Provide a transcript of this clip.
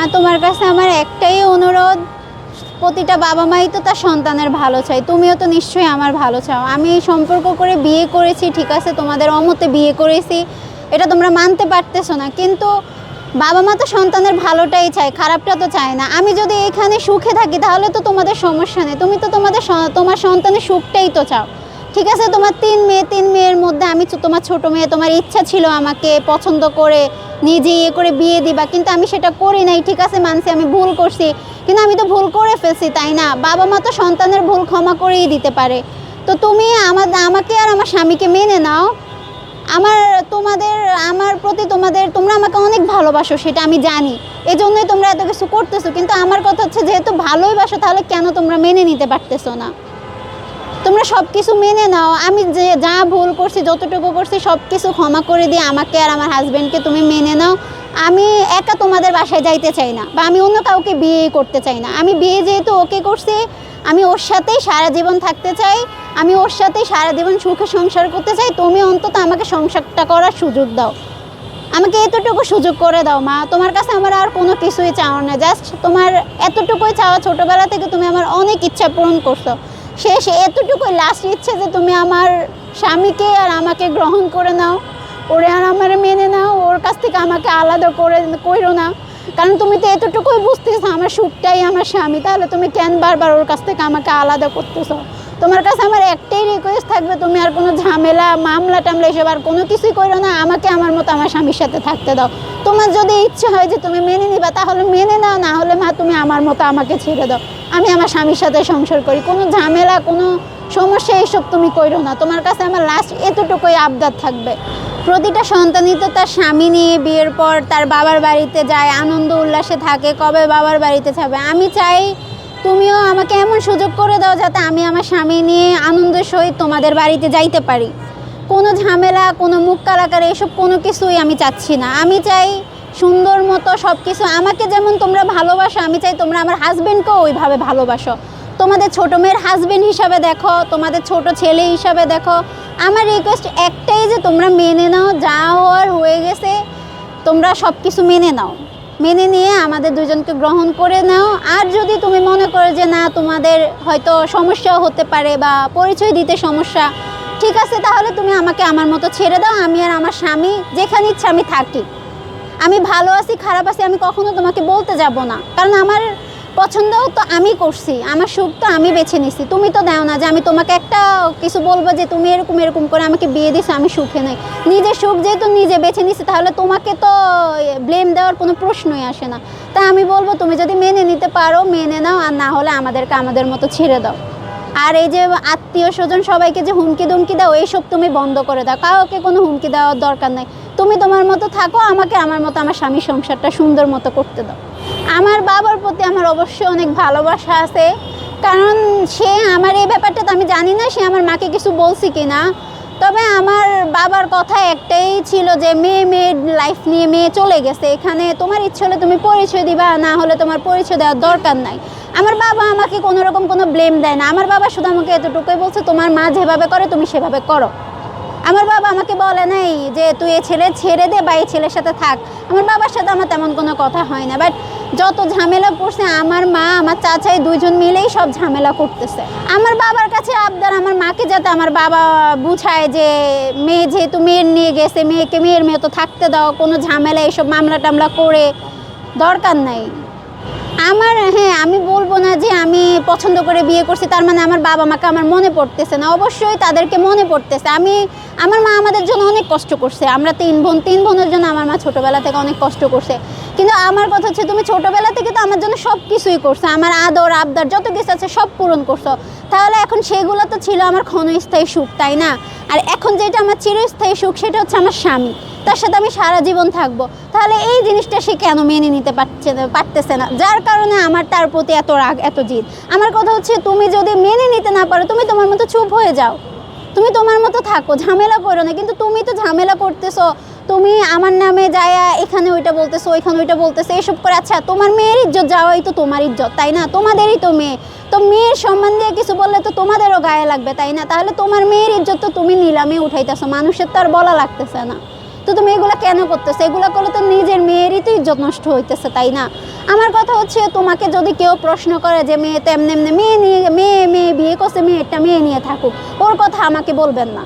মা তোমার কাছে আমার একটাই অনুরোধ, প্রতিটা বাবা মাই তো তার সন্তানের ভালো চাই তুমিও তো নিশ্চয়ই আমার ভালো চাও। আমি এই সম্পর্ক করে বিয়ে করেছি, ঠিক আছে, তোমাদের অমতে বিয়ে করেছি, এটা তোমরা মানতে পারতেছো না, কিন্তু বাবা মা তো সন্তানের ভালোটাই চায়, খারাপটা তো চায় না। আমি যদি এখানে সুখে থাকি, তাহলে তো তোমাদের সমস্যা নেই, তুমি তো তোমাদের তোমার সন্তানের সুখটাই তো চাও। ঠিক আছে, তোমার তিন মেয়ে, তিন মেয়ের মধ্যে আমি তোমার ছোট মেয়ে, তোমার ইচ্ছা ছিল আমাকে পছন্দ করে নিজে ইয়ে করে বিয়ে দিবা, কিন্তু আমি সেটা করি নাই। ঠিক আছে, মানছি, আমি ভুল করছি। কিন্তু আমি তো ভুল করে ফেলছি, তাই না? বাবা মা তো সন্তানের ভুল ক্ষমা করেই দিতে পারে। তো তুমি আমার, আমাকে আর আমার স্বামীকে মেনে নাও। আমার তোমাদের, আমার প্রতি তোমাদের, তোমরা আমাকে অনেক ভালোবাসো, সেটা আমি জানি। এই জন্যই তোমরা এত কিছু করতেছো, কিন্তু আমার কথা হচ্ছে, যেহেতু ভালোই বাসো, তাহলে কেন তোমরা মেনে নিতে পারতেছো না? তোমরা সব কিছু মেনে নাও। আমি যে যা ভুল করছি, যতটুকু করছি সব কিছু ক্ষমা করে দিয়ে আমাকে আর আমার হাজব্যান্ডকে তুমি মেনে নাও। আমি একা তোমাদের বাসায় যাইতে চাই না বা আমি অন্য কাউকে বিয়ে করতে চাই না। আমি বিয়ে যেহেতু ওকে করছি, আমি ওর সাথেই সারা জীবন থাকতে চাই, আমি ওর সাথেই সারা জীবন সুখে সংসার করতে চাই, তুমি অন্তত আমাকে সংসারটা করার সুযোগ দাও। আমাকে এতটুকু সুযোগ করে দাও, মা। তোমার কাছে আমার আর কোনো কিছুই চাওয়া না জাস্ট তোমার এতটুকুই চাওয়া ছোটোবেলা থেকে তুমি আমার অনেক ইচ্ছা পূরণ করছ। শেষ এতটুকুই লাস্ট ইচ্ছে যে তুমি আমার স্বামীকে আর আমাকে গ্রহণ করে নাও। ওরে আর আমার মেনে নাও, ওর কাছ থেকে আমাকে আলাদা করে কইরো না। কারণ তুমি তো এতটুকুই বুঝতেছো আমার সুখটাই আমার স্বামী, তাহলে তুমি কেন বারবার ওর কাছ থেকে আমাকে আলাদা করতেছো? তোমার কাছে আমার একটাই রিকোয়েস্ট থাকবে, তুমি আর কোনো ঝামেলা মামলা টামলা এসব আর কোনো কিছুই করো না, আমাকে আমার মতো আমার স্বামীর সাথে থাকতে দাও। তোমার যদি ইচ্ছে হয় যে তুমি মেনে নিবা, তাহলে মেনে নাও, না হলে মা তুমি আমার মতো আমাকে ছেড়ে দাও। আমি আমার স্বামীর সাথে সংসার করি, কোনো ঝামেলা, কোনো সমস্যা এইসব তুমি করো না। তোমার কাছে আমার লাস্ট এতটুকুই আবদার থাকবে। প্রতিটা সন্তানই তো তার স্বামী নিয়ে বিয়ের পর তার বাবার বাড়িতে যায়, আনন্দ উল্লাসে থাকে, কবে বাবার বাড়িতে যাবে। আমি চাই তুমিও আমাকে এমন সুযোগ করে দাও যাতে আমি আমার স্বামী নিয়ে আনন্দের সহিত তোমাদের বাড়িতে যাইতে পারি। কোনো ঝামেলা, কোনো মুখ কালাকার, এসব কোনো কিছুই আমি চাচ্ছি না। আমি চাই সুন্দর মতো সব কিছু আমাকে যেমন তোমরা ভালোবাসো, আমি চাই তোমরা আমার হাজব্যান্ডকেও ওইভাবে ভালোবাসো। তোমাদের ছোটো মেয়ের হাজব্যান্ড হিসাবে দেখো, তোমাদের ছোট ছেলে হিসাবে দেখো। আমার রিকোয়েস্ট একটাই যে তোমরা মেনে নাও, যা হওয়ার হয়ে গেছে, তোমরা সব কিছু মেনে নাও। মেনে নিয়ে আমাদের দুজনকে গ্রহণ করে নাও। আর যদি তুমি মনে করো যে না, তোমাদের হয়তো সমস্যাও হতে পারে বা পরিচয় দিতে সমস্যা ঠিক আছে, তাহলে তুমি আমাকে আমার মতো ছেড়ে দাও, আমি আর আমার স্বামী যেখানে ইচ্ছা আমি থাকি। আমি ভালো আছি, খারাপ আছি, আমি কখনো তোমাকে বলতে যাব না। কারণ আমার পছন্দ তো আমি করছি, আমার সুখ তো আমি বেছে নিছি। তুমি তো দাও না যে আমি তোমাকে একটা কিছু বলব যে তুমি এরকম এরকম করে আমাকে বিয়ে দিছো, আমি সুখে নেই। নিজের সুখ যেহেতু নিজে বেছে নিছি, তাহলে তোমাকে তো ব্লেম দেওয়ার কোনো প্রশ্নই আসে না। তা আমি বলব, তুমি যদি মেনে নিতে পারো, মেনে নাও, আর না হলে আমাদেরকে আমাদের মতো ছেড়ে দাও। আর এই যে আত্মীয় স্বজন সবাইকে যে হুমকি দুমকি দাও, এইসব তুমি বন্ধ করে দাও। কাউকে কোনো হুমকি দেওয়ার দরকার নাই। তুমি তোমার মতো থাকো, আমাকে আমার মতো আমার স্বামীর সংসারটা সুন্দর মতো করতে দাও। আমার বাবার প্রতি আমার অবশ্যই অনেক ভালোবাসা আছে। কারণ সে আমার এই ব্যাপারটা তো আমি জানি না, সে আমার মাকে কিছু বলছি কি না তবে আমার বাবার কথা একটাই ছিল যে, মেয়ে মেয়ে লাইফ নিয়ে মেয়ে চলে গেছে। এখানে তোমার ইচ্ছে হলে তুমি পরিচয় দিবা, না হলে তোমার পরিচয় দেওয়ার দরকার নাই। আমার বাবা আমাকে কোনো রকম কোনো ব্লেম দেয় না। আমার বাবা শুধু আমাকে এতটুকুই বলছে, তোমার মা যেভাবে করে, তুমি সেভাবে করো। আমার বাবা আমাকে বলে নাই যে, তুই এই ছেলে ছেড়ে দে বা এই ছেলের সাথে থাক। আমার বাবার সাথে আমার তেমন কোনো কথা হয় না। বাট যত ঝামেলা পড়ছে আমার মা, আমার চাচাই দুইজন মিলেই সব ঝামেলা করতেছে। আমার বাবার কাছে আবদার, আমার মাকে যাতে আমার বাবা বুঝায় যে, মেয়ে যেহেতু মেয়ের নিয়ে গেছে, মেয়েকে মেয়ের মেয়ে তো থাকতে দাও, কোনো ঝামেলা এইসব মামলা টামলা করে দরকার নাই। আমার হ্যাঁ আমি বলব না যে আমি পছন্দ করে বিয়ে করছি, তার মানে আমার বাবা মাকে আমার মনে পড়তেছে না। অবশ্যই তাদেরকে মনে পড়তেছে। আমি, আমার মা আমাদের জন্য অনেক কষ্ট করছে। আমরা তিন বোন, তিন বোনের জন্য আমার মা ছোটবেলা থেকে অনেক কষ্ট করছে। কিন্তু আমার কথা হচ্ছে তুমি ছোটোবেলা থেকে তো আমার জন্য সব কিছুই করছ। আমার আদর, আবদার, যত কিছু আছে সব পূরণ করছ। তাহলে এখন সেগুলো তো ছিল আমার ক্ষণস্থায়ী সুখ, তাই না? আর এখন যেটা আমার চিরস্থায়ী সুখ সেটা হচ্ছে আমার স্বামী। তার সাথে আমি সারা জীবন থাকব। তাহলে এই জিনিসটা সে কেন মেনে নিতে পারছে না, পারতেছে না? যার কারণে আমার তার প্রতি এত রাগ, এত জিদ। আমার কথা হচ্ছে তুমি যদি মেনে নিতে না পারো, তুমি তোমার মতো চুপ হয়ে যাও। তুমি তোমার মতো থাকো, ঝামেলা করো না। কিন্তু তুমি তো ঝামেলা করতেছো তুমি আমার নামে যায়া এখানে ওইটা বলতেছো, ওইখানে ওইটা বলতেছো, এসব করে আচ্ছা তোমার মেয়ের ইজ্জত যাওয়াই তো তোমার ইজ্জত, তাই না? তোমাদেরই তো মেয়ে। তো মেয়ের সম্মান দিয়ে কিছু বললে তো তোমাদেরও গায়ে লাগবে, তাই না? তাহলে তোমার মেয়ের ইজ্জত তো তুমি নিলামে উঠাইতেছো, মানুষের তো আর বলা লাগতেছে না। তো তুমি এগুলো কেন করতেছো? এগুলো করলে তো নিজের মেয়েরই তো ইজ্জত নষ্ট হইতেছে, তাই না? আমার কথা হচ্ছে, তোমাকে যদি কেউ প্রশ্ন করে যে মেয়ে তো এমনি এমনি মেয়ে নিয়ে মেয়ে মেয়ে, বিয়ে করছে মেয়েটা মেয়ে নিয়ে থাকুক, ওর কথা আমাকে বলবেন না।